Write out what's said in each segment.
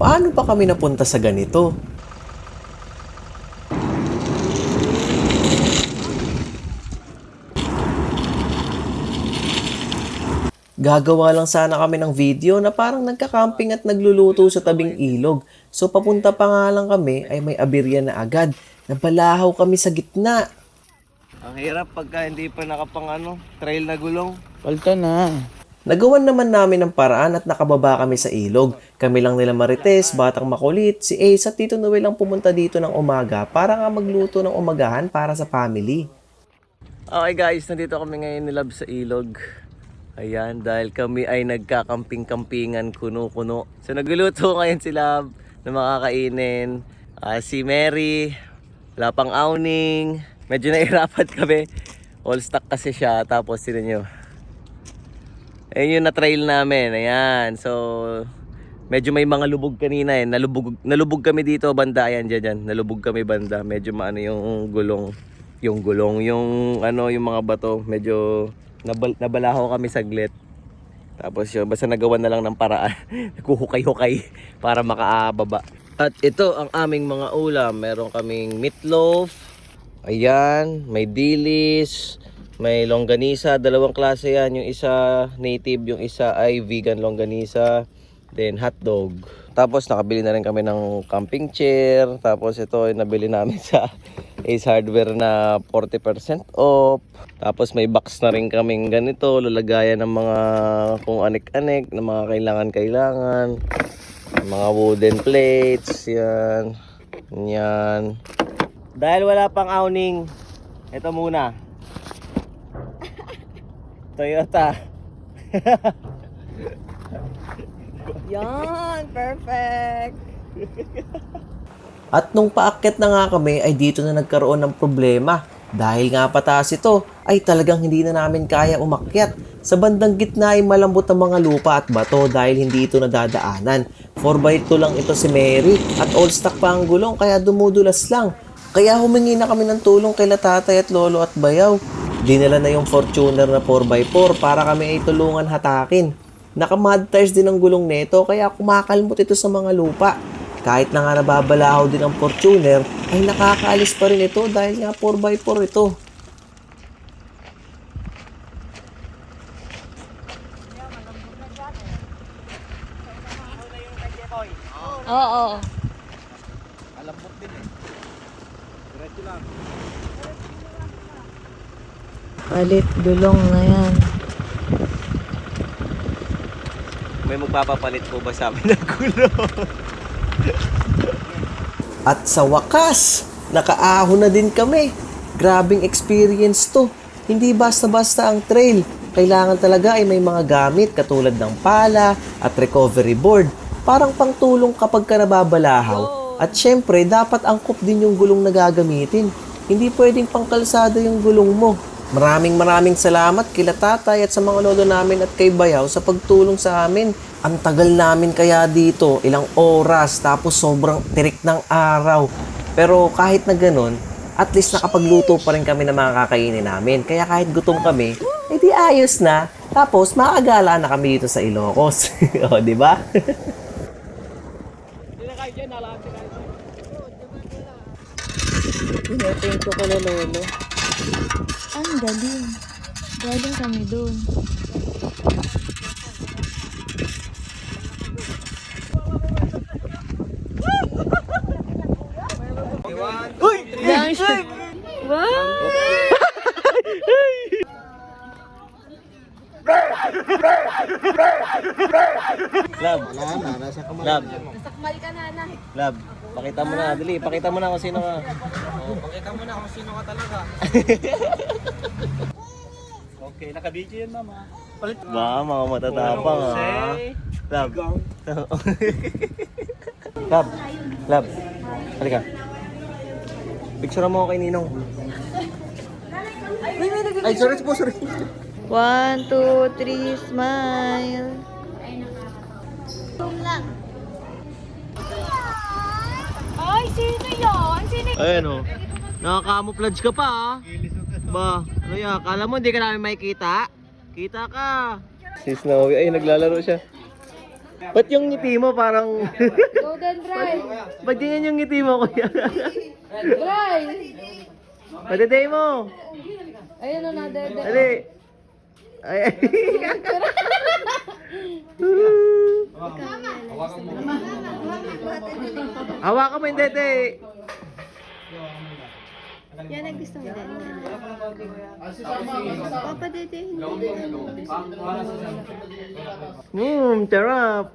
Paano pa kami napunta sa ganito? Gagawa lang sana kami ng video na parang nagka-camping at nagluluto sa tabing ilog. So papunta pa nga lang kami ay may abirya na agad. Nabalahaw kami sa gitna. Ang hirap pagka hindi pa nakapang ano, trail na gulong. Palta na. Nagawan naman namin ng paraan at nakababa kami sa ilog. Kami lang nila Marites, Batang Makulit, si Ace at Tito Noel ang pumunta dito ng umaga para nga magluto ng umagahan para sa family. Okay guys, nandito kami ngayon ni Lab sa ilog. Ayan, dahil kami ay nagkakamping-kampingan kuno-kuno. So nagluluto ngayon si Lab ng mga kainin. Ah, si Mary, wala pang awning. Medyo nahirapan kami. All stock kasi siya. Tapos sino nyo? Ayun yung na-trail namin. Ayan. So, medyo may mga lubog kanina eh. Nalubog, nalubog kami dito banda. Ayan, dyan, dyan. Nalubog kami banda. Medyo maano yung gulong. Yung gulong. Yung ano, yung mga bato. Medyo nabal, nabalaho kami saglit. Tapos yun, basta nagawa na lang ng paraan. Nagkuhukay-hukay para makaababa. At ito ang aming mga ulam. Meron kaming meatloaf. Ayan, may dilis, may longganisa, dalawang klase yan. Yung isa native, yung isa ay vegan longganisa. Then hotdog. Tapos nakabili na rin kami ng camping chair. Tapos ito ay nabili namin sa Ace Hardware na 40% off. Tapos may box na rin kaming ganito, lalagayan ng mga kung anik-anik, ng mga kailangan-kailangan. Mga wooden plates, yan. Yan. Dahil wala pang awning, ito muna. Toyota. Yan, perfect. At nung paakyat na nga kami ay dito na nagkaroon ng problema. Dahil nga pataas ito ay talagang hindi na namin kaya umakyat. Sa bandang gitna ay malambot ang mga lupa at bato dahil hindi ito nadadaanan. 4x2 lang ito si Mary at all stock pa ang gulong kaya dumudulas lang. Kaya humingi na kami ng tulong kay tatay at lolo at bayaw. Dinala na yung Fortuner na 4x4 para kami ay tulungan hatakin. Naka-mud tires din ang gulong nito kaya kumakalmot ito sa mga lupa. Kahit na nga nababalahaw din ang Fortuner, ay nakakaalis pa rin ito dahil nga 4x4 ito. Oo. Palit gulong na yan. May magpapapalit po ba sa amin ng gulong? At sa wakas, nakaahon na din kami. Grabing experience to. Hindi basta-basta ang trail. Kailangan talaga ay may mga gamit katulad ng pala at recovery board. Parang pangtulong kapag ka nababalahaw. At syempre, dapat angkop din yung gulong na gagamitin. Hindi pwedeng pangkalsada yung gulong mo. Maraming maraming salamat kila tatay at sa mga lolo namin at kay Bayaw sa pagtulong sa amin. Ang tagal namin kaya dito, ilang oras, tapos sobrang tirik ng araw. Pero kahit na ganun, at least nakapagluto pa rin kami ng mga kakainin namin. Kaya kahit gutom kami, edi ayos na. Tapos makagala na kami dito sa Ilocos. o, di ba? Pinating ko kala lolo. Ang galing. Galing kami doon. Uy! Wow! Lab. Lab. Nasakmal ka na na. Lab. Pakita mo na, dali. Pakita mo na kung sino ka. Pakita mo na kung sino ka talaga. okay, naka-video yan mama. Palit Ba, mga matatapang ha. Lab. Lab. Lab. Halika. Picture mo ako kay Ninong. Ay, sorry po, sorry. One, two, three, smile. Ay, sino yun? Sino Ayan o. Nakaka-camouflage ka pa ha. Ba, ano yan? Kala mo hindi ka namin makikita? Kita ka. Si Snowy, ay naglalaro siya. Ba't yung ngiti mo parang... Golden dry. Ba't ganyan yung ngiti mo, kuya? Dry. Padaday mo. Ayun na, nadede. Dali. Ay. Hawakan mo yung dede. Yan ang gusto mo din. Papa Dede, hindi. Hmm, sarap.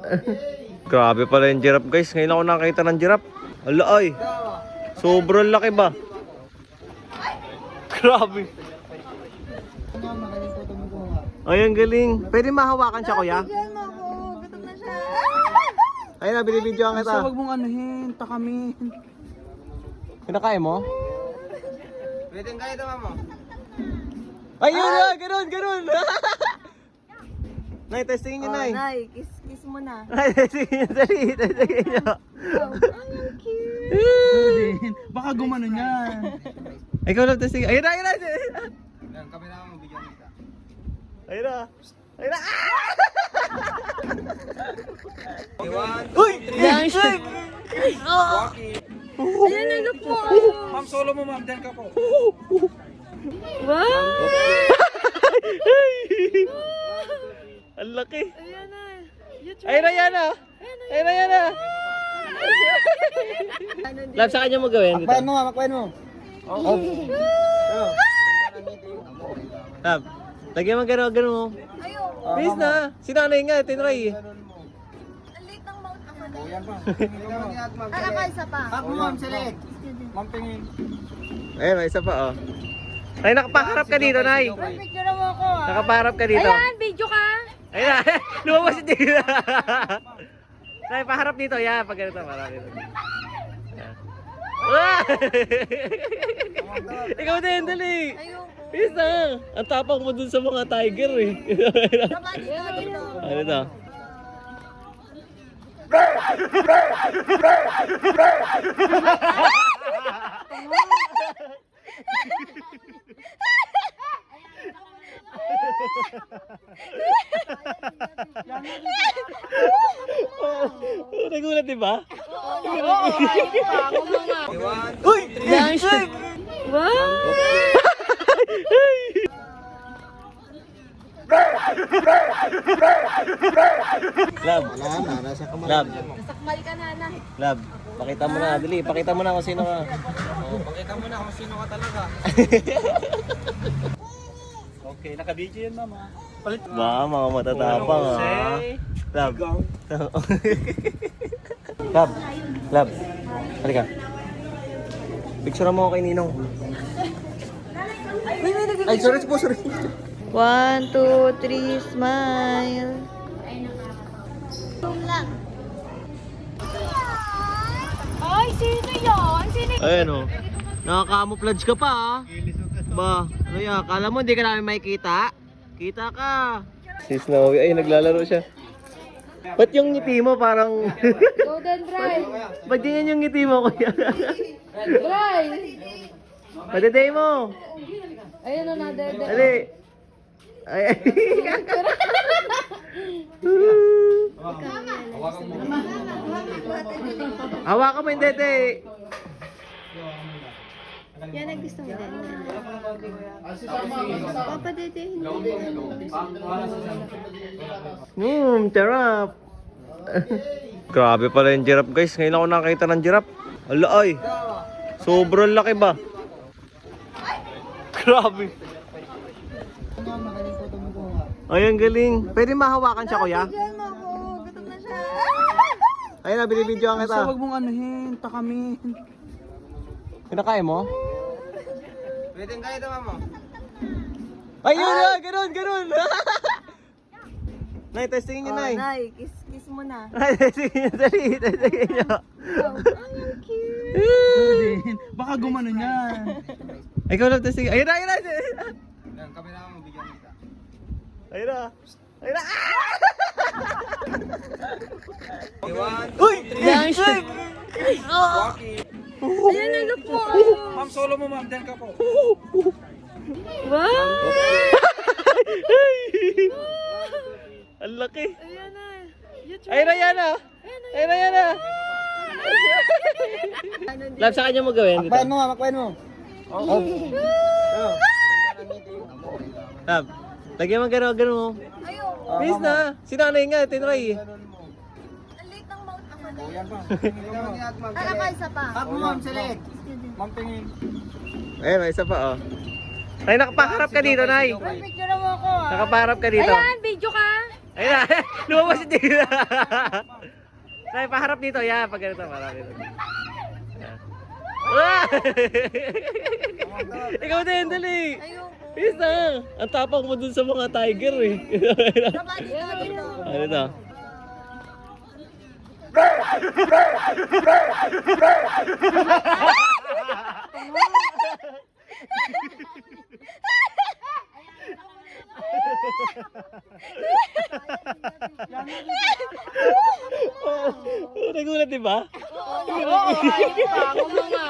Grabe pala yung giraffe guys. Ngayon ako nakakita ng giraffe. Ala ay. Sobrang laki ba? Grabe. Ay, ang galing. Pwede mahawakan siya, kuya? Bigyan mo ako. Gutom na siya. Ayun na, binibidyoan kita. Huwag mong anuhin, takamin. Kinakain mo? Pwede kaya ito, mama. Ayun na, ganun, ganun. Nay, testingin niyo, Nay. Nay, kiss, kiss mo na. Ay, testingin niyo, dali, testingin niyo. Ang cute. Baka gumano niyan. Ikaw lang testingin. Ayun na, ayun na. Yan, kami na. Ayun na. Ayun na. Iwan. Uy! Yan siya. Ayan na na po. Ma'am, solo mo, ma'am. Diyan ka po. Wow. Ang laki. Ayan na. Ayun na, yan na. Ayun na, yan na. Lab, sa kanya mo gawin. Makpain mo, makpain mo. Lab, lagyan mo gano'n, gano'n mo. Ayun. Please na. Si nanay nga, tinry. Ang late ng mouth ako na. Yan pa. Ay, ako isa pa. Hak mo, ma'am, select. Ma'am, tingin. Ayun, may isa pa, oh. Nay, nakapaharap ka dito, Nay. Picture mo ako. ah. Nakapaharap ka dito. Ayan, video ka. Ayun na, lumabas si Tina. Nay, paharap dito. Yan, pag ganito, paharap dito. Yan. Ah! Ikaw din, dali. Ayoko. Na. Ang tapang mo dun sa mga tiger eh. Ano to? Oh, nagulat di ba? Iwan. Uy! Yan siya. Wow. Lab. Lab. Sakmal ka na, na. Lab. Pakita mo na, dali. Pakita mo na kung sino ka. Pakita mo na kung sino ka talaga. okay, naka-video yan, mama. Palit Ba, mga matatapang ha. Say, Lab. Lab. Lab. Halika. Picture mo ako kay Ninong. Ay, sorry po, sorry. One, two, three, smile. Ay, sino yan? Sino Ayan o. Nakaka-camouflage ka pa ha. Ba, ano yan? Kala mo hindi ka namin makikita? Kita ka. Si Snowy, ay naglalaro siya. Ba't yung ngiti mo parang... Golden dry. Ba't ganyan yung ngiti mo kuya? Dry. Padaday mo. Ayun na, nadede. Dali. Ay, ay. Hawakan mo yung dede. Yan ang gusto mo din. Papa Dede, hindi. Hmm, sarap. Grabe pala yung giraffe guys. Ngayon ako nakakita ng giraffe. Ala ay. Sobrang laki ba? Grabe. Ay, ang galing. Pwede mahawakan siya, kuya? Bigyan mo ako. Gutom na siya. Ayun na, binibidyoan Basta kita. huwag mong anuhin, takamin. Kinakain mo? Pwede kaya ito, mama. Ayun na, ganun, ganun. Nay, testingin niyo, Nay. Nay, kiss, kiss mo na. Nay, testingin niyo, dali, testingin niyo. Ang cute. Baka gumano niyan. Ikaw lang testingin. Ayun na, ayun na. Yan, kami na mo bigyan kita. Ayun na. Ayun na. Iwan. Uy! Yan siya. Ayan na na po. Ma'am, solo mo, ma'am. Diyan ka po. Wow. Ang laki. Ayan na. Ayun na yan ah. Ayun na yan ah. Lab, sa kanya mo gawin dito. Makpain mo, makpain mo. Lab, lagyan mo gano'n, gano'n mo. Ayoko. Please na. Si nanay nga, tinry. Ang late ng mouth naman. Yan pa. Ano ka isa pa? Tap mo ma'am, select. Ma'am, tingin. May isa pa oh. Ay, nakapaharap ka dito, Nay. Picture mo ako ah. Nakapaharap ka dito. Ayan, video ka. Ayun na, lumabas si Dina. Nay, paharap dito. Yan, pag ganito, paharap dito. Ah! Ikaw din, dali. Ayoko. Na. Ang tapang mo dun sa mga tiger eh. Baba dito, dito. ano to? Nagulat, di ba? Oo, oo, ayoko.